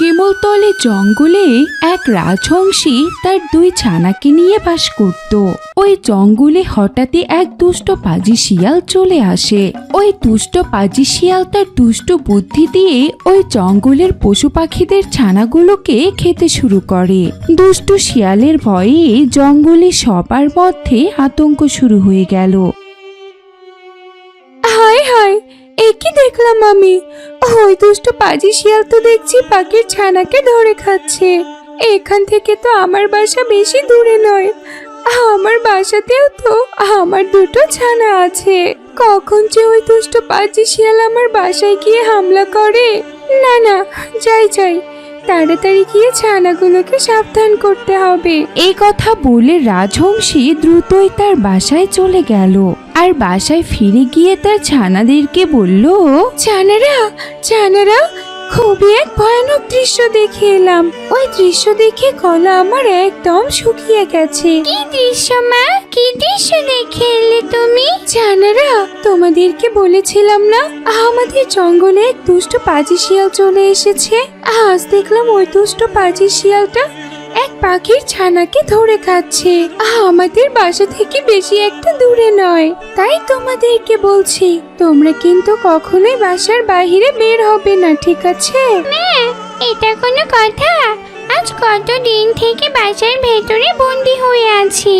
শিমলতলে জঙ্গলে এক রাজহংসী তার দুই ছানাকে নিয়ে বাস করত। ওই জঙ্গলে হঠাৎই এক দুষ্ট পাজি শিয়াল চলে আসে। ওই দুষ্ট পাজি শিয়াল তার দুষ্ট বুদ্ধি দিয়ে ওই জঙ্গলের পশু পাখিদের ছানাগুলোকে খেতে শুরু করে। দুষ্ট শিয়ালের ভয়ে জঙ্গলে সবার মধ্যে আতঙ্ক শুরু হয়ে গেল। হায় হায় একই দেখলাম আমি? ওই দুষ্ট পাজি শিয়াল তো দেখছি পাখির ছানাকে ধরে খাচ্ছে। এখান থেকে তো আমার বাসা বেশি দূরে নয়। আমার বাসাতেও তো আমার দুটো ছানা আছে। কখন যে ওই দুষ্ট পাজি শিয়াল আমার বাসায় গিয়ে হামলা করে? না না, যাই যাই। তাড়াতাড়ি গিয়ে ছানাগুলোকে সাবধান করতে হবে। এই কথা বলে রাজহংসী দ্রুতই তার বাসায় চলে গেল। আর বাসায় ফিরে গিয়ে তার ছানাদেরকে বলল, ছানারা ছানারা খুবই এক ভয়ানক দৃশ্য দেখে এলাম। ওই দৃশ্য দেখে কলা আমার একদম শুকিয়ে গেছে। কি দৃশ্য মা? কি দৃশ্য দেখে এলে তুমি? জানারা তোমাদেরকে বলেছিলাম না আমাদের জঙ্গলে এক দুষ্ট পাজি শিয়াল চলে এসেছে। আজ দেখলাম ওই দুষ্ট পাজি শিয়ালটা এক পাখির ছানাকে ধরে খাচ্ছে। আমাদের বাসা থেকে বেশি একটা দূরে নয়। তাই তোমাদেরকে বলছি, তোমরা কিন্তু কখনোই বাসার বাইরে বের হবে না, ঠিক আছে? এটা কোনো কথা। আজ কত দিন থেকে বাসার ভেতরে বন্দি হয়ে আছি।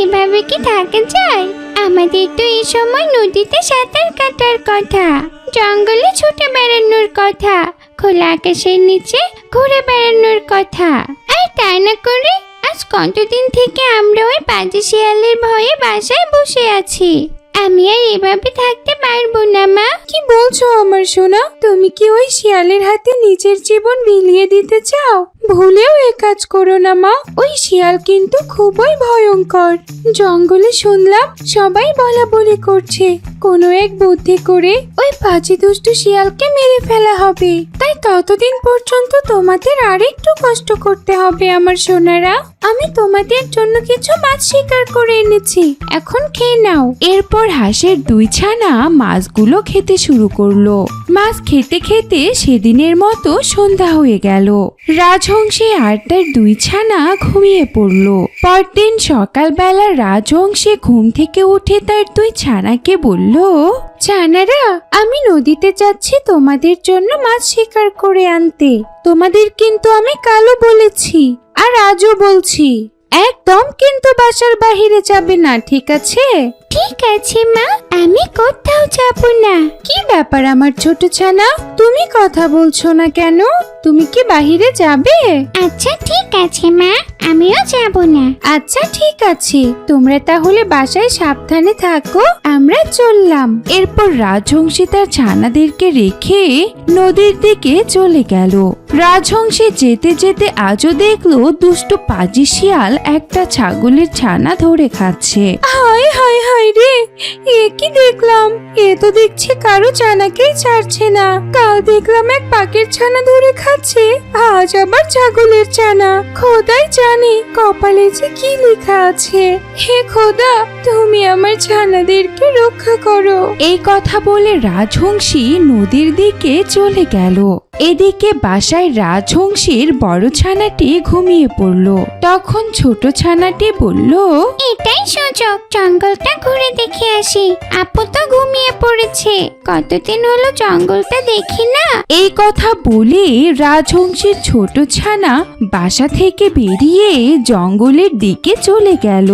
এভাবে কি থাকা যায়? আমাদের তো এই সময় নদীতে সাঁতার কাটার কথা, জঙ্গলে ছুটে বেড়ানোর কথা। খোলা আকাশের নিচে ঘুরে বেড়ানোর কথা। আর তাই না করে আজ কতদিন থেকে আমরা ওই পাজি শিয়ালের ভয়ে বাসায় বসে আছি? আমি আর এভাবে থাকতে পারব না, মা। কি বলছো আমার সোনা? তুমি কি ওই শিয়ালের হাতে নিজের জীবন বিলিয়ে দিতে চাও? ভুলেও এ কাজ করো না, মা। ওই শিয়াল কিন্তু খুবই ভয়ঙ্কর। জঙ্গলে শুনলাম সবাই বলা বলি করছে, কোনো এক বুদ্ধি করে ওই পাঁচি দুষ্টু শিয়ালকে মেরে ফেলা হবে। তাই ততদিন পর্যন্ত তোমাদের আরেকটু কষ্ট করতে হবে আমার সোনারা। আমি তোমাদের জন্য কিছু মাছ শিকার করে এনেছি। এখন খেয়ে নাও। এরপর হাঁসের দুই ছানা মাছগুলো খেতে শুরু করল। মাছ খেতে খেতে সেদিনের মতো সন্ধ্যা হয়ে গেল। রাজহংসী আর তার দুই ছানা ঘুমিয়ে পড়ল। পরদিন সকালবেলা রাজহংসী ঘুম থেকে উঠে তার দুই ছানাকে বলল, ছানারা, আমি নদীতে যাচ্ছি তোমাদের জন্য মাছ শিকার করে আনতে। তোমাদের কিন্তু আমি কালো বলেছি, আর আজও বলছি। একদম কিন্তু বাসার বাহিরে যাবে না ঠিক আছে? ঠিক আছে মা। আমি কোথাও যাব না। কি ব্যাপার আমার ছোট ছানা? তুমি কথা বলছো না কেন? তুমি কি বাহিরে যাবে? আচ্ছা ঠিক আছে মা। আমিও যাব না। আচ্ছা ঠিক আছে। তোমরা তাহলে বাসায় সাবধানে থাকো আমরা চললাম। এরপর রাজহংসী তার ছানাদেরকে রেখে নদীর দিকে চলে গেল। রাজহংসী যেতে যেতে আজও দেখল দুষ্ট পাজি শিয়াল একটা ছাগলের ছানা ধরে খাচ্ছে। হায় হায় হায় রে এ কি দেখলাম? এ তো দেখছি কারও ছানাকেই ছাড়ছে না। কাল দেখলাম এক পাখির ছানা ধরে খাচ্ছে আজ আবার ছাগলের ছানা। খোদাই জানে কপালে যে কি লেখা আছে। হে খোদা তুমি আমার ছানাদেরকে রক্ষা করো। এই কথা বলে রাজহংসী নদীর দিকে চলে গেল। এদিকে বাসায় রাজহংসীর বড় ছানাটি ঘুমিয়ে পড়ল। তখন ছোট ছানাটি বলল এটাই সুযোগ জঙ্গলটা ঘুরে দেখে আসি। আপু তো ঘুমিয়ে পড়েছে। কতদিন হলো জঙ্গলটা দেখি না। এই কথা বলে রাজহংসীর ছোট ছানা বাসা থেকে বেরিয়ে জঙ্গলের দিকে চলে গেল।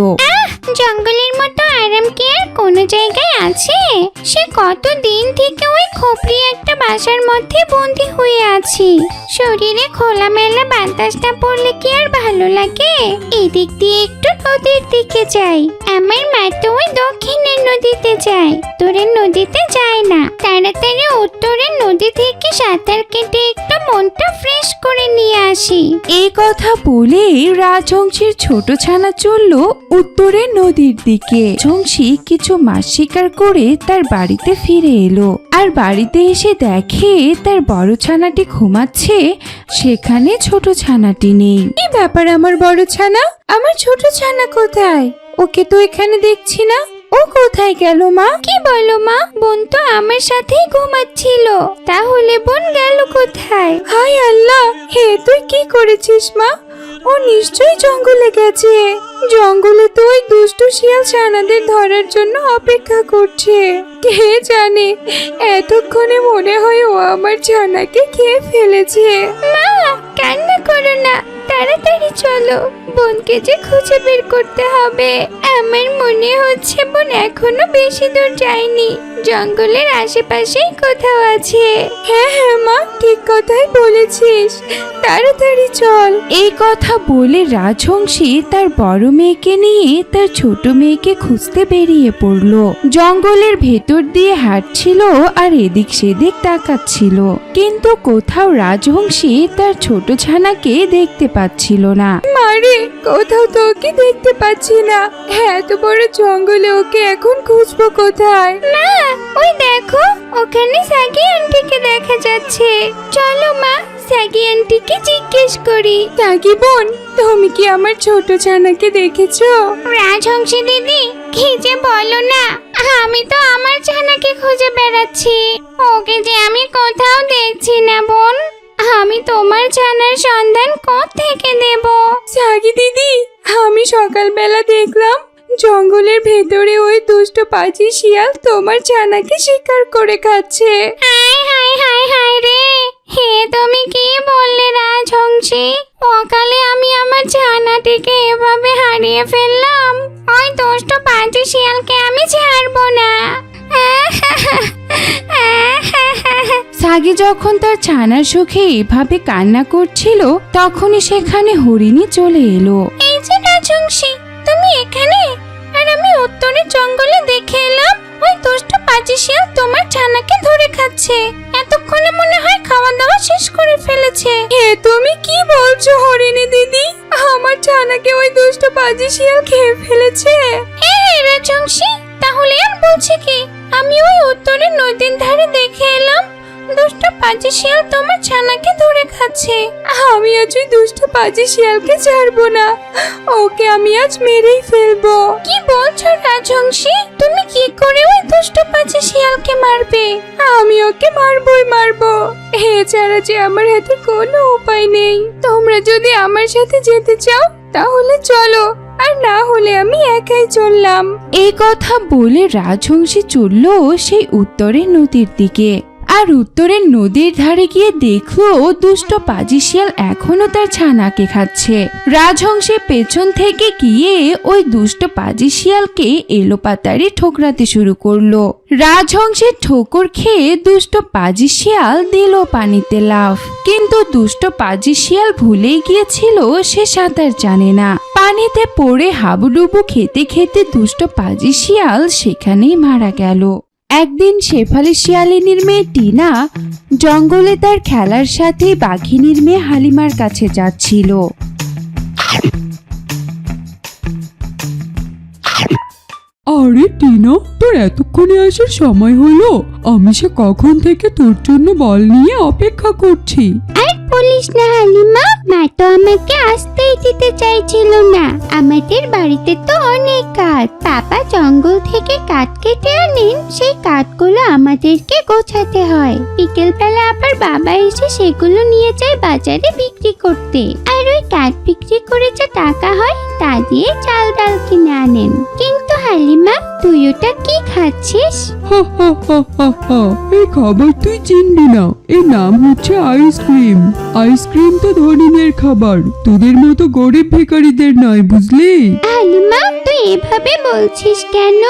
জঙ্গলের মতো আরাম কি আর কোনো জায়গায় আছে? সে কত দিন থেকে ওই খোপড়ি একটা বাসার মধ্যে বন্দি হয়ে আছি। শরীরে খোলামেলা বাতাসটা পড়লে কি আর ভালো লাগে? এদিক দিয়ে একটু নদীর দিকে যাই। আমার মা তো ওই দক্ষিণের নদীতে যায়। উত্তরের নদীতে যায় না। তাড়াতাড়ি উত্তরের নদী থেকে সাঁতার কেটে একটু মনটা ফ্রেশ করে নিয়ে আসি। এই কথা বলে রাজহংসীর ছোট ছানা চলল উত্তরের নদীর দিকে। ঝংসি কিছু মাছ শিকার করে তার বাড়িতে ফিরে এলো। আর বাড়িতে এসে দেখে তার বড় ছানাটি ঘুমাচ্ছে, সেখানে ছোট ছানাটি নেই। কি ব্যাপার আমার বড় ছানা? আমার ছোট ছানা কোথায়? ওকে তো এখানে দেখছি না। ও কোথায় গেল মা? কি বলো মা? বোন তো আমার সাথেই ঘুমাচ্ছিল। তাহলে বোন গেল কোথায়? হায় আল্লাহ! হে, তুই কি করেছিস মা? ও নিশ্চয়ই জঙ্গলে গেছে। জঙ্গলে তো ওই দুষ্ট শিয়াল ছানাদের ধরার জন্য অপেক্ষা করছে। কে জানে, এতক্ষণে মনে হয় ও আমার ছানাকে খেয়ে ফেলেছে। মা, কান্না করো না, তাড়াতাড়ি চলো। বোনকে যে খুঁজে বের করতে হবে। আমার মনে হচ্ছে বোন এখনও বেশি দূর যায়নি। জঙ্গলের আশেপাশেই কোথাও আছে। হ্যাঁ হ্যাঁ মা ঠিক কথাই বলেছিস। তাড়াতাড়ি চল। এই কথা বলে রাজহংসী তার বড় মেয়েকে নিয়ে তার ছোট মেয়েকে খুঁজতে বেরিয়ে পড়ল। জঙ্গলের ভেতর দিয়ে হাঁটছিল আর এদিক সেদিক তাকাচ্ছিল। কিন্তু কোথাও রাজহংসী তার ছোট ছানাকে দেখতে পাচ্ছিল না। মারে কোথাও তোকে দেখতে পাচ্ছি না। এত বড় জঙ্গলে ওকে এখন খুঁজবো কোথায়? মা ওই দেখো ওখানে সাগি আন্টিকে দেখা যাচ্ছে। চলো মা সাগি আন্টিকে জিজ্ঞেস করি। তাকি বোন তুমি কি আমার ছোট ছানাকে দেখেছ? রাজহংসী দিদি কি যে বলো না আমি তো আমার ছানাকে খুঁজে বেড়াচ্ছি। ওকে যে আমি কোথাও দেখছি না বোন আমি তোমার ছানার সন্ধান থেকে দেব সাগি দিদি আমি সকালবেলা দেখলাম জঙ্গলের ভেতরে ওই দুষ্ট পাজি শিয়াল তোমার ছানাকে শিকার করে খাচ্ছে। হাই হাই হাই হাই রে। হে তুমি কি বললে রাজহংসী? সকালে আমি আমার ছানাটিকে এভাবে হারিয়ে ফেললাম। ওই দুষ্ট পাজি শিয়ালকে আমি ছাড়বো না। সাগি যখন তার ছানার সুখে এভাবে কান্না করছিল তখনই সেখানে হরিণী চলে এলো। এই যে রাজহংসী তুমি শিয়াল তোমার ছানাকে ধরে খাচ্ছে। এতক্ষণে মনে হয় খাওয়া দাওয়া শেষ করে ফেলেছে। এ তুমি কি বলছো হরিণী দিদি? আমার ছানাকে ওই দুষ্ট পাজি শিয়াল খেয়ে ফেলেছে। এই রাজহংসী তাহলে আর বলছে কি? আমি ওই উত্তরের নদীর ধারে দেখে এলাম দুষ্ট পাজি শিয়াল তোমার ছানাকে ধরে খাচ্ছে। আমি আজ ওই দুষ্ট পাজি শিয়ালকে ছাড়বো না। ওকে আমি আজ মেরেই ফেলব। কি বলছো কি করে ওই দুষ্ট পাঁচে শিয়ালকে মারবে। আমি ওকে মারবই মারবো। এছাড়া যে আমার হাতে কোনো উপায় নেই। তোমরা যদি আমার সাথে যেতে চাও, তাহলে চলো। আর না হলে আমি একাই চললাম। এই কথা বলে রাজহংসী চলল সেই উত্তরের নদীর দিকে। আর উত্তরের নদীর ধারে গিয়ে দেখল, দুষ্ট পাজি শিয়াল এখনও তার ছানাকে খাচ্ছে। রাজহংসী পেছন থেকে গিয়ে ওই দুষ্ট পাজি শিয়ালকে এলোপাতাড়ি ঠোকরাতে শুরু করল। রাজহংসের ঠোকর খেয়ে দুষ্ট পাজি শিয়াল দিল পানিতে লাফ। কিন্তু দুষ্ট পাজি শিয়াল ভুলেই গিয়েছিল, সে সাঁতার জানে না। পানিতে পড়ে হাবুডুবু খেতে খেতে দুষ্ট পাজি শিয়াল সেখানেই মারা গেল। একদিন শেফালি শিয়ালিনীর মেয়ে টিনা জঙ্গলে তার খেলার সাথে বাঘিনীর মেয়ে হালিমার কাছে যাচ্ছিল। আরে টিনা তোর এতক্ষণে আসার সময় হলো। আমি সে কখন থেকে তোর জন্য বল নিয়ে অপেক্ষা করছি। আর বলিস না হালিমা, মা তো আমাকে আসতেই দিতে চাইছিল না। আমাদের বাড়িতে তো অনেক কাঠ। পাপা জঙ্গল থেকে কাঠ কেটে আনেন, সেই কাঠগুলো আমাদেরকে গোছাতে হয়। বিকেলবেলা আবার বাবা এসে সেগুলো নিয়ে যায় বাজারে বিক্রি করতে। আর ওই কাঠ বিক্রি করে যে টাকা হয়, তা দিয়ে চাল ডাল কিনে আনেন। কিন্তু হালিমা, তুই ওটা কি খাচ্ছিস? হা হা হা হা হা। এই খাবার তুই চিনবি না। এর নাম হচ্ছে আইসক্রিম। আইসক্রিম তো ধনীদের খাবার তোদের মতো গরিব ভিখারিদের নয় বুঝলি? হালিমা তুই এভাবে বলছিস কেন?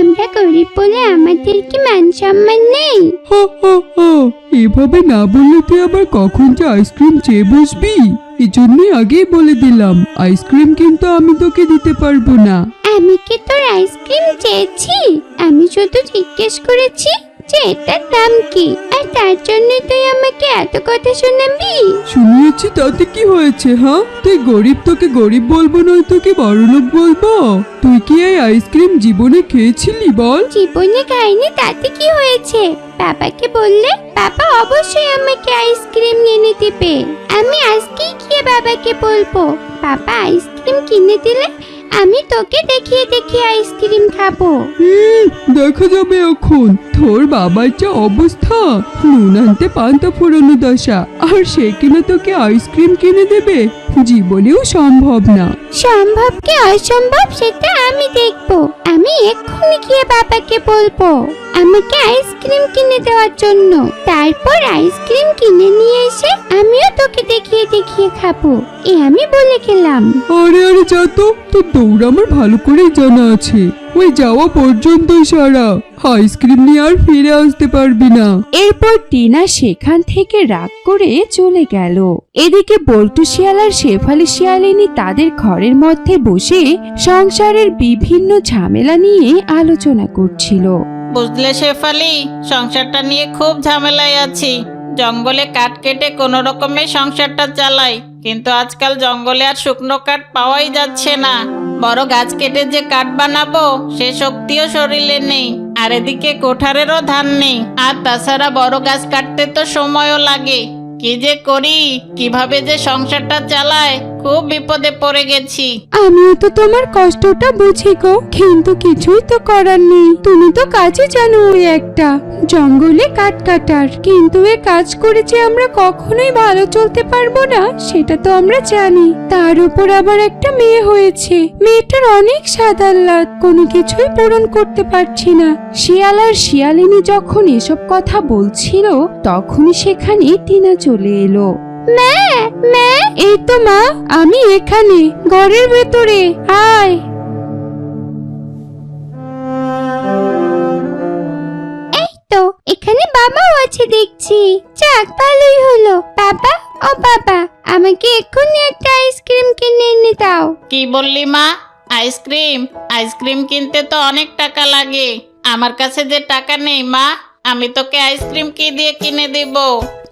আমরা গরিব বলে আমাদের কি মান সম্মান নেই? হা হা হা। এভাবে না বললে তুই আবার কখন যে আইসক্রিম চেয়ে বসবি? এজন্যই আগেই বলে দিলাম আইসক্রিম কিন্তু আমি তোকে দিতে পারব না। আমি কি তোর আইসক্রিম চেয়েছি? আমি শুধু জিজ্ঞেস করেছি। যে এটার দাম কি? আর তার জন্য তুই আমাকে এত কথা শোনাবি? শুনিয়েছি তাতে কি হয়েছে হ্যাঁ? তুই গরিব তোকে গরিব বলব নয় তোকে বড়লোক বলব? তুই কি এই আইসক্রিম জীবনে খেয়েছিলি বল? জীবনে খাইনি তাতে কি হয়েছে? বাবাকে বললে বাবা অবশ্যই আমাকে আইসক্রিম এনে দিবে। আমি আজকেই গিয়ে বাবাকে বলব বাবা আইসক্রিম কিনে দিলে আমি তোকে দেখিয়ে দেখিয়ে আইসক্রিম খাব। হুম, দেখা যাবে এখন। তোর বাবার যা অবস্থা। নুন আনতে পান্তা ফোরানো দশা। আর সে কিনা তোকে আইসক্রিম কিনে দেবে? জীবনেও সম্ভব না। সম্ভব কি অসম্ভব সেটা আমি দেখব। আমি এক্ষুনি গিয়ে বাবাকে বলব আমাকে আইসক্রিম কিনে দেওয়ার জন্য। তারপর আইসক্রিম কিনে নিয়ে এসে আমিও তোকে দেখিয়ে দেখিয়ে খাব। এ আমি বলে গেলাম। আরে আরে যা তো তোর দৌড় আমার ভালো করেই জানা আছে। ওই যাওয়া পর্যন্ত সারা। আইসক্রিম নিয়ে আর ফিরে আসতে পারবি না। এরপর টিনা সেখান থেকে রাগ করে চলে গেল। এদিকে বল্টু শিয়াল আর শেফালি শিয়ালিনী তাদের ঘরের মধ্যে বসে সংসারের বিভিন্ন ঝামেলা নিয়ে আলোচনা করছিল। বুঝলে শেফালি, সংসারটা নিয়ে খুব ঝামেলায় আছি। জঙ্গলে কাঠ কেটে কোনো রকমে সংসারটা চালাই, কিন্তু আজকাল জঙ্গলে আর শুকনো কাঠ পাওয়াই যাচ্ছে না। বড় গাছ কেটে যে কাঠ বানাবো, সে শক্তিও শরীরে নেই, আর এদিকে কোঠারেরও ধান নেই। আর তাছাড়া বড় গাছ কাটতে তো সময়ও লাগে। কি যে করি কীভাবে যে সংসারটা চালায় খুব বিপদে পড়ে গেছি। আমিও তো তোমার কষ্টটা বুঝি গো, কিন্তু কিছুই তো করার নেই। তুমি তো কাজই জানো ওই একটা। জঙ্গলে কাঠ কাটার, কিন্তু এ কাজ করে যে আমরা কখনোই ভালো চলতে পারব না, সেটা তো আমরা জানি। তার উপর আবার একটা মেয়ে হয়েছে। মেয়েটার অনেক সাদাল্লাদ কোনো কিছুই পূরণ করতে পারছি না। শিয়াল আর শিয়ালিনী যখন এসব কথা বলছিল, তখনই সেখানে টিনা চলে এলো। মা মা। এই তো মা, আমি এখানে, ঘরের ভেতরে, আয়। এই তো, এখানে বাবাও আছে দেখছি। যাক, ভালোই হলো। বাবা ও বাবা, আমাকে এক্ষুনি একটা আইসক্রিম কিনে এনে দাও। কি বললি মা? আইসক্রিম? আইসক্রিম কিনতে তো অনেক টাকা লাগে। আমার কাছে যে টাকা নেই মা, আমি তোকে আইসক্রিম কি দিয়ে কিনে দিব?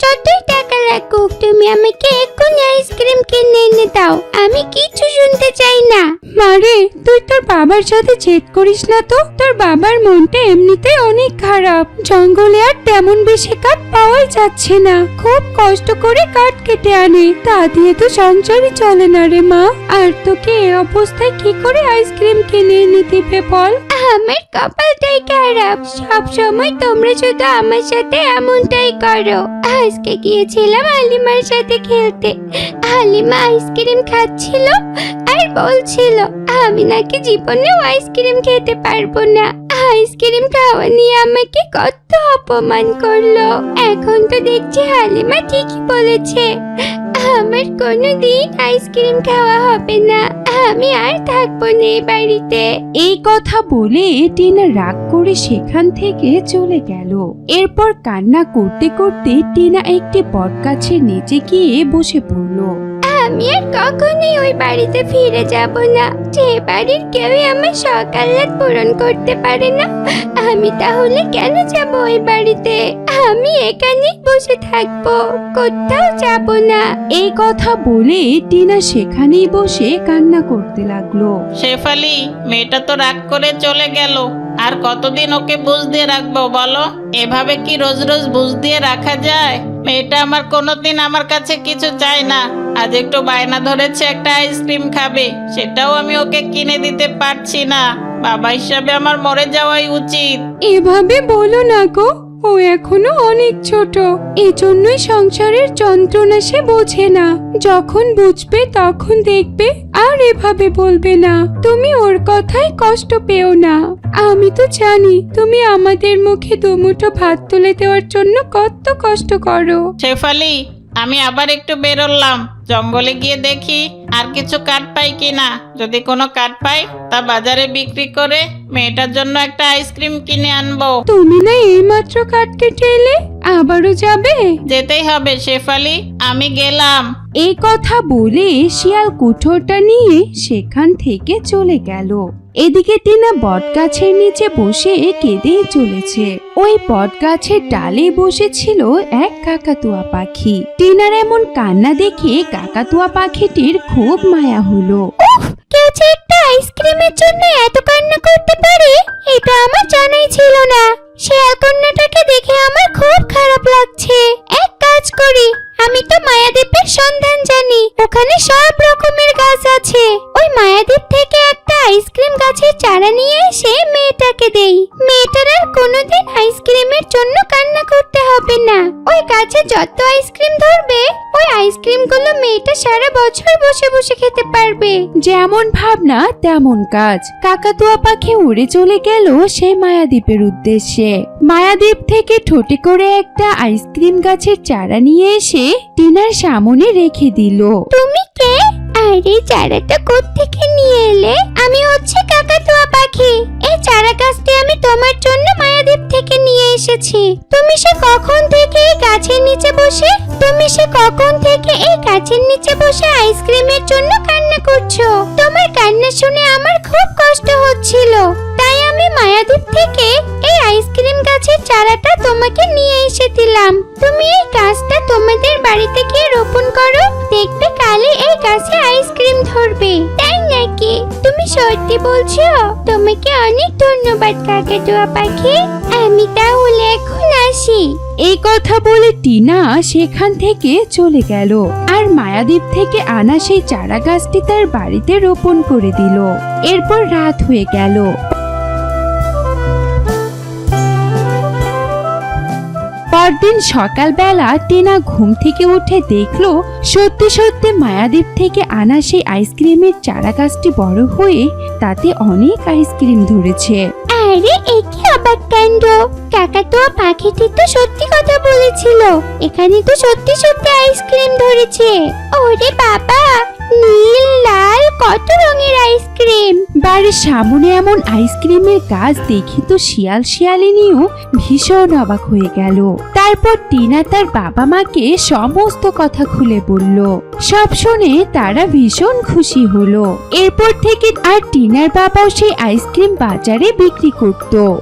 যতই টাকা লাগুক তুমি আমাকে এক্ষুনি আইসক্রিম কিনে এনে দাও। আমি কিছু শুনতে চাই না। মারে তুই তোর বাবার সাথে জেদ করিস না তো? তোর বাবার মনটা এমনিতে অনেক খারাপ। জঙ্গলে আর তেমন বেশি কাঠ পাওয়াই যাচ্ছে না। খুব কষ্ট করে কাঠ কেটে আনে। তা দিয়ে তো সংসারই চলে না রে মা। আর তোকে এ অবস্থায় কি করে আইসক্রিম কিনে এনে দিবে বল? আমার কপালটাই খারাপ। সব সময় তোমরা শুধু আমার সাথে এমনটাই করো। আজকে গিয়েছিলাম আলিমার সাথে খেলতে। হালিমা আইসক্রিম খাচ্ছিল আর বলছিল, আমি নাকি জীবনেও আইসক্রিম খেতে পারব না। আইসক্রিম খাওয়া নিয়ে আমাকে কত অপমান করল। এখন তো দেখছি হালিমা ঠিকই বলেছে। আমার কোনো দিন আইসক্রিম খাওয়া হবে না। আমি আর থাকব না এই বাড়িতে। এই কথা বলে টিনা রাগ করে সেখান থেকে চলে গেল। এরপর কান্না করতে করতে টিনা একটি বটগাছের নিচে গিয়ে বসে পড়ল। আমি আর কখনোই ওই বাড়িতে ফিরে যাব না। যে বাড়ির কেউই আমার সকালাত পূরণ করতে পারে না। আমি তাহলে কেন যাব ওই বাড়িতে? আমি এখানেই বসে থাকব কোথাও যাব না। এই কথা বলে টিনা সেখানেই বসে কান্না করতে লাগল। শেফালি মেয়েটা তো রাগ করে চলে গেল। আর কতদিন ওকে বুঝ দিয়ে রাখব বলো? এভাবে কি রোজ রোজ বুঝ দিয়ে রাখা যায়? মেয়েটা আমার কোনোদিন আমার কাছে কিছু চায় না। আজ একটু বায়না ধরেছে একটা আইসক্রিম খাবে সেটাও আমি ওকে কিনে দিতে পারছি না। বাবা হিসাবে আমার মরে যাওয়াই উচিত। এভাবে বলো না গো ও এখনও অনেক ছোট। এজন্যই সংসারের যন্ত্রণা সে বোঝে না। যখন বুঝবে তখন দেখবে আর এভাবে বলবে না। তুমি ওর কথায় কষ্ট পেও না। আমি তো জানি তুমি আমাদের মুখে দুমুঠো ভাত তুলে দেওয়ার জন্য কত কষ্ট করো। শেফালি আমি আবার একটু বেরোলাম। জঙ্গলে গিয়ে দেখি আর কিছু কাঠ পাই কিনা। যদি কোনো কাঠ পাই তা বাজারে বিক্রি করে মেয়েটার জন্য একটা আইসক্রিম কিনে আনব। তুমি না এইমাত্র কাঠ কেটে এলে আবারও যাবে? যেতেই হবে শেফালি আমি গেলাম। এই কথা বলে শিয়াল কুঠোরটা নিয়ে সেখান থেকে চলে গেল। এদিকে টিনা বটগাছের নিচে বসে কেঁদে চলেছে। ওই বটগাছের ডালে বসেছিল এক কাকাতুয়া পাখি। টিনার এমন কান্না দেখে কাকাতুয়া পাখিটির খুব মায়া হলো। একটা আইসক্রিমের জন্য এত কান্না করতে পারে, এটা আমার জানাই ছিল না। শেয়াল কন্যাটাকে দেখে আমার খুব খারাপ লাগছে। এক কাজ করি, আমি তো মায়াদ্বীপের সন্ধান জানি, ওখানে সব রকমের গাছ আছে। ওই মায়াদ্বীপ থেকে আইসক্রিম গাছের চারা নিয়ে এসে মেয়েটাকে দেই। মেয়েটার আর কোনোদিন আইসক্রিমের জন্য কান্না করতে হবে না। ওই গাছে যত আইসক্রিম ধরবে ওই আইসক্রিমগুলো মেয়েটা সারা বছর বসে বসে খেতে পারবে। যেমন ভাবনা তেমন কাজ। কাকাতুয়া পাখি উড়ে চলে গেল সেই মায়াদ্বীপের উদ্দেশ্যে। মায়াদ্বীপ থেকে ঠোঁটে করে একটা আইসক্রিম গাছের চারা নিয়ে এসে টিনার সামনে রেখে দিল। তুমি কে? আরে চারাটা কোত্থেকে নিয়ে এলে আমি হচ্ছে কাকাতুয়া পাখি। এই চারা গাছটি আমি তোমার জন্য মায়াদ্বীপ থেকে নিয়ে এসেছি। তুমি সে কখন থেকে এই গাছের নিচে বসে? তুমি সে কখন থেকে এই গাছের নিচে বসে আইসক্রিমের জন্য কান্না করছ? তোমার কান্না শুনে আমার খুব কষ্ট হচ্ছিল। তাই আমি মায়াদ্বীপ থেকে এই আইসক্রিম গাছের চারাটা তোমাকে নিয়ে এসে দিলাম তুমি এই গাছটা তোমাদের বাড়িতে গিয়ে রোপণ করো। দেখবে কালে এই গাছে আইসক্রিম ধরবে। তাই নাকি? তুমি সত্যি বলছো? তোমাকে অনেক ধন্যবাদ, কাকাতুয়া পাখি। আমি তাহলে এখন আসি। এই কথা বলে টিনা সেখান থেকে চলে গেল আর মায়াদ্বীপ থেকে আনা সেই চারা গাছটি তার বাড়িতে রোপণ করে দিল। এরপর রাত হয়ে গেল। পরদিন সকালবেলা টিনা ঘুম থেকে উঠে দেখল, সত্যি সত্যি মায়াদ্বীপ থেকে আনা সেই আইসক্রিমের চারা গাছটি বড় হয়ে তাতে অনেক আইসক্রিম ধরেছে। আরে একি অবাক কাণ্ড? কাকাতুয়া পাখিটি তো সত্যি কথা বলেছিল। এখানে তো সত্যি সত্যি আইসক্রিম ধরেছে। ওরে বাবা! নীল, লাল, কত রঙের আইসক্রিম? বাড়ির সামনে এমন আইসক্রিমের গাছ দেখি তো শিয়াল শিয়ালিনীও ভীষণ অবাক হয়ে গেল। তারপর টিনা তার বাবা মাকে সমস্ত কথা খুলে বলল। সব শুনে তারা ভীষণ খুশি হলো। এরপর থেকে আর টিনার বাবাও সেই আইসক্রিম বাজারে বিক্রি করত।